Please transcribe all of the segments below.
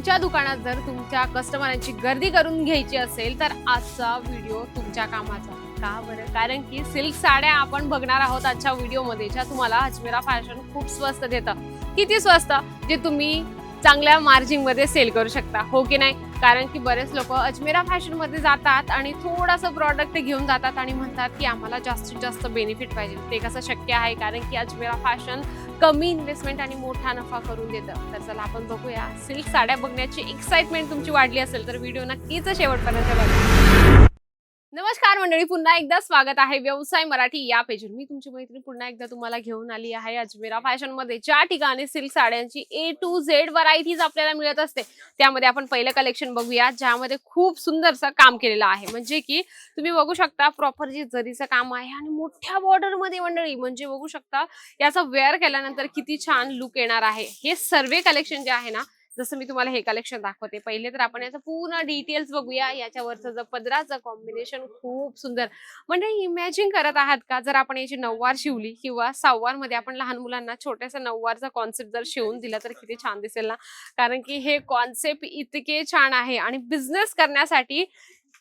तुमच्या दुकानात जर तुमच्या कस्टमरांची गर्दी करून घ्यायची असेल तर आजचा व्हिडिओ तुमच्या कामाचा. का बरं? कारण की सिल्क साड्या आपण बघणार आहोत आजच्या व्हिडिओमध्ये ज्या तुम्हाला अजमेरा फॅशन खूप स्वस्त देतं. किती स्वस्त? जे तुम्ही चांगल्या मार्जिनमध्ये सेल करू शकता. हो की नाही? कारण की बरेच लोक अजमेरा फॅशनमध्ये जातात आणि थोडंसं प्रॉडक्ट घेऊन जातात आणि म्हणतात की आम्हाला जास्तीत जास्त बेनिफिट पाहिजे. ते कसं शक्य आहे? कारण की अजमेरा फॅशन कमी इन्व्हेस्टमेंट आणि मोठा नफा करून देतं. तर चला आपण बघूया. सिल्क साड्या बघण्याची एक्साइटमेंट तुमची वाढली असेल तर व्हिडिओ नक्कीच शेवटपर्यंत बघा. नमस्कार मंडळी पुन्हा एकदा स्वागत आहे व्यवसाय मराठी या पेजवर. मी तुमची मैत्रीण पुन्हा एकदा तुम्हाला घेऊन आली आहे अजमेरा फॅशनमध्ये ज्या ठिकाणी सिल्क साड्यांची ए टू झेड व्हरायटीज आपल्याला मिळत असते त्यामध्ये आपण पहिलं कलेक्शन बघूया ज्यामध्ये खूप सुंदरसं काम केलेलं आहे. म्हणजे की तुम्ही बघू शकता प्रॉपर जे जरीचं काम आहे आणि मोठ्या बॉर्डरमध्ये मंडळी म्हणजे बघू शकता याचा वेअर केल्यानंतर किती छान लुक येणार आहे. हे सर्वे कलेक्शन जे आहे ना जसं मी तुम्हाला हे कलेक्शन दाखवते पहिले तर आपण याचं पूर्ण डिटेल्स बघूया. याच्यावरचं जर पदराचं कॉम्बिनेशन खूप सुंदर. म्हणजे इमॅजिन करत आहात का जर आपण याची नऊवार शिवली किंवा सहावारमध्ये आपण लहान मुलांना छोट्यासा नऊवारचा कॉन्सेप्ट जर शिवून दिला तर किती छान दिसेल ना? कारण की हे कॉन्सेप्ट इतके छान आहे आणि बिझनेस करण्यासाठी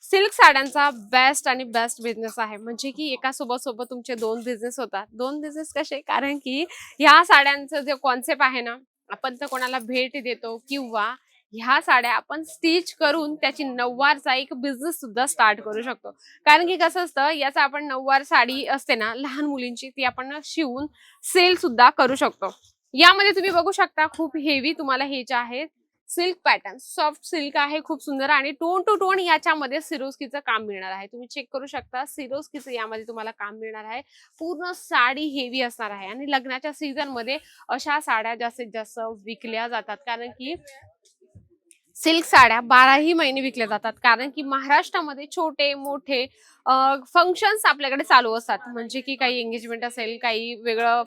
सिल्क साड्यांचा बेस्ट आणि बेस्ट बिझनेस आहे. म्हणजे की एका सोबत सोबत तुमचे दोन बिझनेस होतात. दोन बिझनेस कसे? कारण की ह्या साड्यांचं जे कॉन्सेप्ट आहे ना आपण तर कोणाला भेट देतो किंवा ह्या साड्या आपण स्टिच करून त्याची नऊवारचा एक बिझनेस सुद्धा स्टार्ट करू शकतो. कारण की कसं असतं याचा आपण नऊवार साडी असते ना लहान मुलींची ती आपण शिवून सेल सुद्धा करू शकतो. यामध्ये तुम्ही बघू शकता खूप हेवी तुम्हाला हे जे आहेत सिल्क पॅटर्न. सॉफ्ट सिल्क आहे खूप सुंदर आणि टोन टू टोन याच्यामध्ये सिरोस्कीचं काम मिळणार आहे. तुम्ही चेक करू शकता सिरोस्कीचं यामध्ये तुम्हाला काम मिळणार आहे. पूर्ण साडी हेवी असणार आहे आणि लग्नाच्या सीझनमध्ये अशा साड्या जास्तीत जास्त विकल्या जातात. कारण की सिल्क साड्या बाराही महिने विकल्या जातात. कारण की महाराष्ट्रामध्ये छोटे मोठे फंक्शन्स आपल्याकडे चालू असतात. म्हणजे की काही एंगेजमेंट असेल काही वेगळं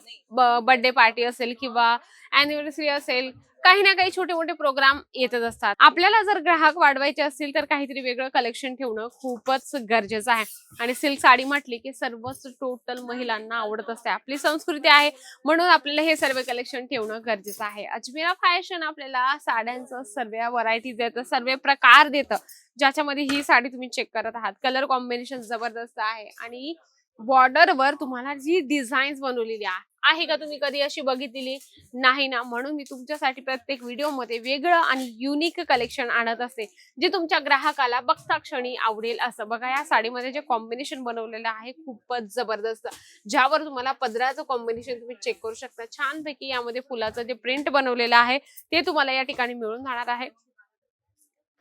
बर्थडे पार्टी असेल किंवा अॅनिव्हर्सरी असेल काही ना काही छोटे मोठे प्रोग्राम येतच असतात. आपल्याला जर ग्राहक वाढवायचे असतील तर काहीतरी वेगळं कलेक्शन ठेवणं खूपच गरजेचं आहे. आणि सिल्क साडी म्हटली की सर्वच टोटल महिलांना आवडत असते. आपली संस्कृती आहे म्हणून आपल्याला हे सर्व कलेक्शन ठेवणं गरजेचं आहे. अजमेरा फॅशन आपल्याला साड्यांचं सर्व व्हरायटी देतं सर्व प्रकार देतं. ज्याच्यामध्ये ही साडी तुम्ही चेक करत आहात. कलर कॉम्बिनेशन जबरदस्त आहे. आणि बॉर्डरवर तुम्हाला जी डिझाईन्स बनवलेली आहे का तुम्ही कधी अशी बघितलेली? नाही ना. म्हणून मी तुमच्यासाठी प्रत्येक व्हिडिओमध्ये वेगळं आणि युनिक कलेक्शन आणत असते. जे तुमच्या ग्राहकाला बघता क्षणी आवडेल असं. बघा या साडीमध्ये जे कॉम्बिनेशन बनवलेलं आहे खूपच जबरदस्त. ज्यावर तुम्हाला पदराचं कॉम्बिनेशन तुम्ही चेक करू शकता. छानपैकी यामध्ये फुलाचं जे प्रिंट बनवलेलं आहे ते तुम्हाला या ठिकाणी मिळून जाणार आहे.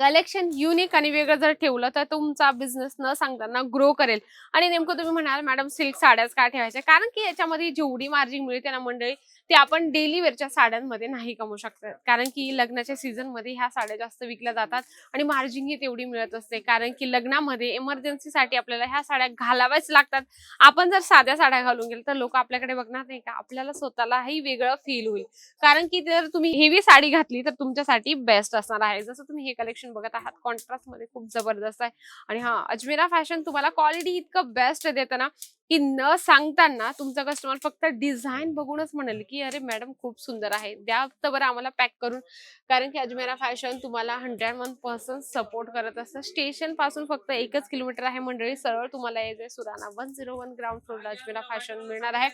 कलेक्शन युनिक आणि वेगळं जर ठेवलं तर तुमचा बिझनेस न सांगताना ग्रो करेल. आणि नेमकं तुम्ही म्हणाल मॅडम सिल्क साड्याच का ठेवायच्या? कारण की याच्यामध्ये जेवढी मार्जिन मिळते ना मंडळी ते आपण डेली वेअरच्या साड्यांमध्ये नाही कमवू शकतात कारण की लग्नाच्या सीझनमध्ये ह्या साड्या जास्त विकल्या जातात आणि मार्जिन ही तेवढी मिळत असते. कारण की लग्नामध्ये इमर्जन्सीसाठी आपल्याला ह्या साड्या घालाव्याच लागतात. आपण जर साध्या साड्या घालून गेलो तर लोक आपल्याकडे बघणार नाही का? आपल्याला स्वतःलाही वेगळं फील होईल. कारण की जर तुम्ही हेवी साडी घातली तर तुमच्यासाठी बेस्ट असणार आहे. जसं तुम्ही हे कलेक्शन बघत आहात कॉन्ट्रास्टमध्ये खूप जबरदस्त आहे. आणि हा अजमेरा फॅशन तुम्हाला क्वालिटी इतकं बेस्ट देतं ना की न सांगताना तुमचा कस्टमर फक्त डिझाईन बघूनच म्हणेल की अरे मॅडम खूप सुंदर आहे. द्या तर बरं आम्हाला पॅक करून. कारण की अजमेरा फॅशन तुम्हाला हंड्रेड वन पर्सेंट सपोर्ट करत असतं. स्टेशनपासून फक्त एकच किलोमीटर आहे मंडळी. सरळ तुम्हाला यायचंय Surana one zero one ground फ्लोरला Ajmera fashion मिळणार आहे.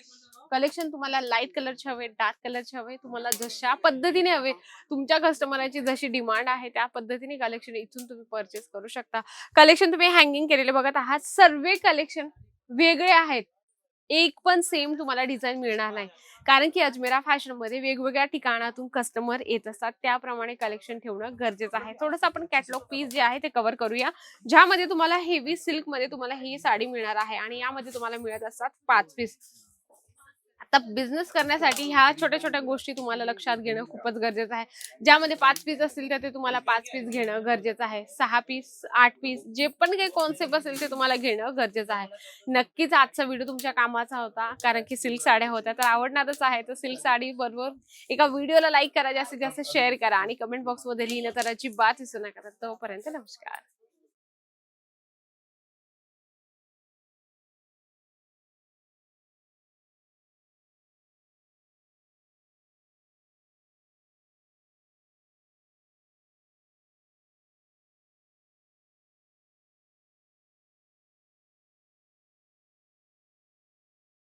कलेक्शन तुम्हाला लाइट कलरचे हवे डार्क कलरचे हवे तुम्हाला जशा पद्धतीने हवे तुमच्या कस्टमरची जशी डिमांड आहे त्या पद्धतीने कलेक्शन इथून तुम्ही परचेस करू शकता. कलेक्शन तुम्ही हँगिंग केलेले बघत आहात सर्व कलेक्शन वेगळे आहेत. एक पण सेम तुम्हाला डिझाईन मिळणार नाही. कारण की अजमेरा फॅशनमध्ये वेगवेगळ्या ठिकाणातून कस्टमर येत असतात. त्याप्रमाणे कलेक्शन ठेवणं गरजेचं आहे. थोडंसं आपण कॅटलॉग पीस जे आहे ते कव्हर करूया. ज्यामध्ये तुम्हाला हेवी सिल्कमध्ये तुम्हाला ही साडी मिळणार आहे आणि यामध्ये तुम्हाला मिळत असतात पाच पीस आता बिझनेस करण्यासाठी ह्या छोट्या छोट्या गोष्टी तुम्हाला लक्षात घेणं खूपच गरजेचं आहे. ज्यामध्ये पाच पीस असतील तर ते तुम्हाला पाच पीस घेणं गरजेचं आहे. सहा पीस आठ पीस जे पण काही कॉन्सेप्ट असेल ते तुम्हाला घेणं गरजेचं आहे. नक्कीच आजचा व्हिडिओ तुमच्या कामाचा होता कारण की सिल्क साड्या होत्या. तर आवडणारच आहे. तर सिल्क साडी बरोबर एका व्हिडिओला लाईक करा जास्तीत जास्त शेअर करा आणि कमेंट बॉक्समध्ये लिहिलं तर अजिबात विसरू नका. तोपर्यंत नमस्कार.